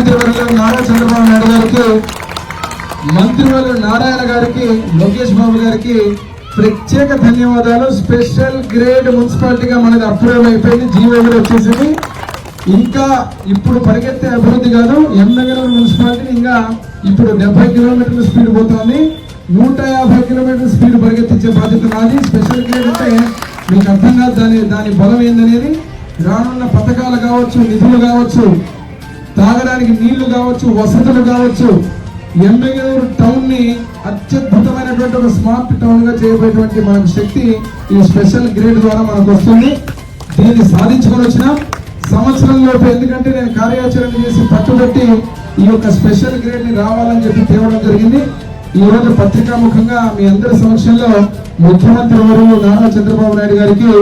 ముఖ్యమంత్రి నారా చంద్రబాబు నాయుడు గారికి మంత్రివర్యులు నారాయణ గారికి లోకేష్ బాబు గారికి ప్రత్యేక ధన్యవాదాలు. స్పెషల్ గ్రేడ్ మున్సిపాలిటీగా మనది అప్రూవ్ అయిపోయింది జీవో కూడా వచ్చేసింది. ఇంకా ఇప్పుడు పరిగెత్తే అభివృద్ధి కాదు. ఎమ్మెగనూరు మున్సిపాలిటీ ఇంకా ఇప్పుడు డెబ్బై కిలోమీటర్ల స్పీడ్ పోతుంది. నూట యాభై కిలోమీటర్ల స్పీడ్ పరిగెత్తించే బాధ్యత నాది. స్పెషల్ గ్రేడ్ అంటే మీకు అర్థం కాదు దాని దాని బలం ఏందనేది. రానున్న పథకాలు కావచ్చు నిధులు కావచ్చు తాగడానికి నీళ్ళు కావచ్చు వసతులు కావచ్చు ఎమ్మెగనూరు టౌన్ని అత్యద్భుతమైనటువంటి ఒక స్మార్ట్ టౌన్గా చేయబోయేటువంటి మనకు శక్తి ఈ స్పెషల్ గ్రేడ్ ద్వారా మనకు వస్తుంది. దీన్ని సాధించుకొని వచ్చిన. సంవత్సరం లోపు ఎందుకంటే నేను కార్యాచరణ చేసి పట్టుబట్టి ఈ యొక్క స్పెషల్ గ్రేడ్ని రావాలని చెప్పి తేవడం జరిగింది. ఈ రోజు పత్రికాముఖంగా మీ అందరి సమక్షంలో ముఖ్యమంత్రి వర్యులు నారా చంద్రబాబు నాయుడు గారికి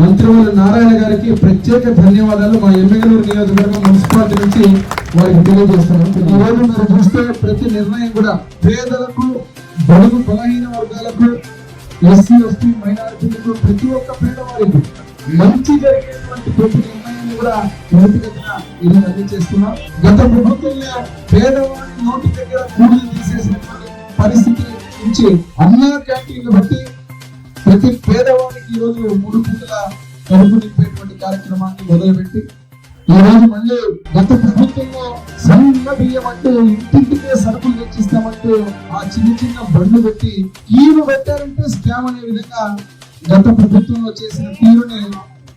మంత్రివర్యులు నారాయణ గారికి ప్రత్యేక ధన్యవాదాలు. మా ఎమ్మెగనూరు నియోజకవర్గం మున్సిపాలిటీ నుంచి వారికి తెలియజేస్తున్నాం. ఈ రోజు మీరు చూస్తే ప్రతి నిర్ణయం కూడా పేదలకు బడుగు బలహీన వర్గాలకు ఎస్సీ ఎస్టీ మైనారిటీలకు ప్రతి ఒక్క పేదవారికి మంచి జరిగేటువంటి ప్రతి నిర్ణయాన్ని కూడా త్వరితగతిన ఇది అందించేస్తున్నాం గత ప్రభుత్వంలో పేదవాడి నోటి దగ్గర కూలీలు తీసేసినటువంటి పరిస్థితి నుంచి అన్నా క్యాంటీన్లు బట్టి ప్రతి పేదవాడికి ఈ రోజు మూడు పూటల కడుపు నింపేటువంటి కార్యక్రమాన్ని మొదలుపెట్టి ఈ రోజు మళ్ళీ గత ప్రభుత్వంలో సన్న బియ్యం అంటే ఇంటింటికే సరుకులు తెచ్చిస్తామంటూ ఆ చిన్న చిన్న బండ్లు పెట్టి తీరు పెట్టారంటే స్కామ్ అనే విధంగా గత ప్రభుత్వంలో చేసిన తీరుని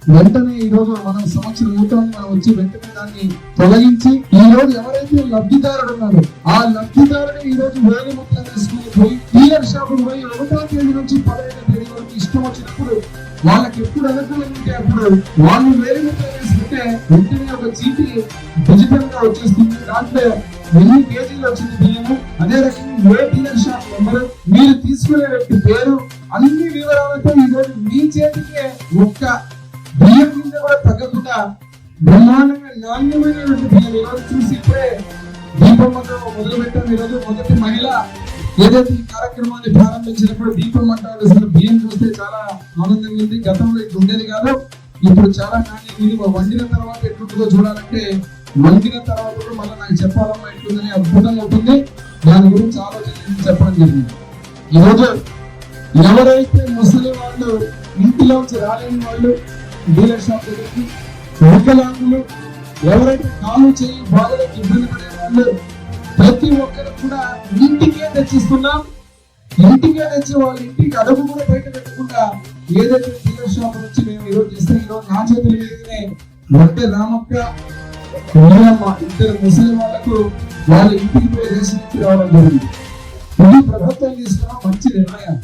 వెంటనే ఈ రోజు మనం సంవత్సరం నూతన మనం వచ్చి వెంటనే దాన్ని తొలగించి ఈ రోజు ఎవరైతే లబ్ధిదారుడు ఉన్నారు ఆ లబ్ధిదారుడు ఈ రోజు వేలి ముక్కలు తీసుకుని పోయి డీలర్ షాప్ పోయి ఒకటో తేదీ నుంచి పదహైదు తేదీ వరకు వచ్చినప్పుడు వాళ్ళకి ఎప్పుడు అనుకూలం ఉంటే అప్పుడు వాళ్ళు వేరే ముద్ర వెంటనే ఒక చీటీ డిజిటల్గా వచ్చేస్తుంది. దాంట్లో ఎన్ని కేజీలు వచ్చింది బియ్యము? అదే రకంగా ఏ డీలర్ షాప్ నెంబరు. మీరు తీసుకునే వ్యక్తి పేరు అన్ని వివరాలతో ఈరోజు మీ చేతికే ఒక్క బియ్యం కింద కూడా తగ్గకుండా బ్రహ్మాండంగా నాణ్యమైనటువంటి బియ్యం ఈరోజు చూసి ఇప్పుడే దీపమ్మతో మొదలు పెట్టాం ఈరోజు మొదటి మహిళ ఏదైతే ఈ కార్యక్రమాన్ని ప్రారంభించినప్పుడు దీపం అంటారు అసలు బియ్యం చూస్తే చాలా ఆనందం ఉంది. గతంలో ఇది ఉండేది కాదు. ఇప్పుడు చాలా నాణ్యం విలువ వండిన తర్వాత ఎట్లుంటుందో చూడాలంటే వండిన తర్వాత కూడా మళ్ళీ నాకు చెప్పాలమ్మా ఎట్లుందని అద్భుతంగా ఉంటుంది. దాని గురించి ఆలోచన చెప్పడం జరిగింది. ఈరోజు ఎవరైతే ముసలి వాళ్ళు ఇంటిలోంచి రాలేని వాళ్ళు డీలర్ షాప్ దగ్గరికి వికలాంగులు ఎవరైతే కాలు చేయి బాధలకు ఇబ్బంది పడే వాళ్ళు ప్రతి ఒక్కరు కూడా ఇంటికే తెచ్చిస్తున్నాం. ఇంటికే తెచ్చి వాళ్ళ ఇంటికి అడుగు కూడా బయట పెట్టకుండా ఏదైతే డీలర్ షాప్ నుంచి మేము ఈరోజు చేస్తే ఈరోజు నా చేతుల మీదనే వంట రామక్క నీలమ్మ ఇద్దరు ముస్లిం వాళ్ళకు వాళ్ళ ఇంటికి పోయి రేషన్ ఇచ్చి రావడం జరిగింది. ఇది ప్రభుత్వం తీసుకున్న మంచి నిర్ణయం.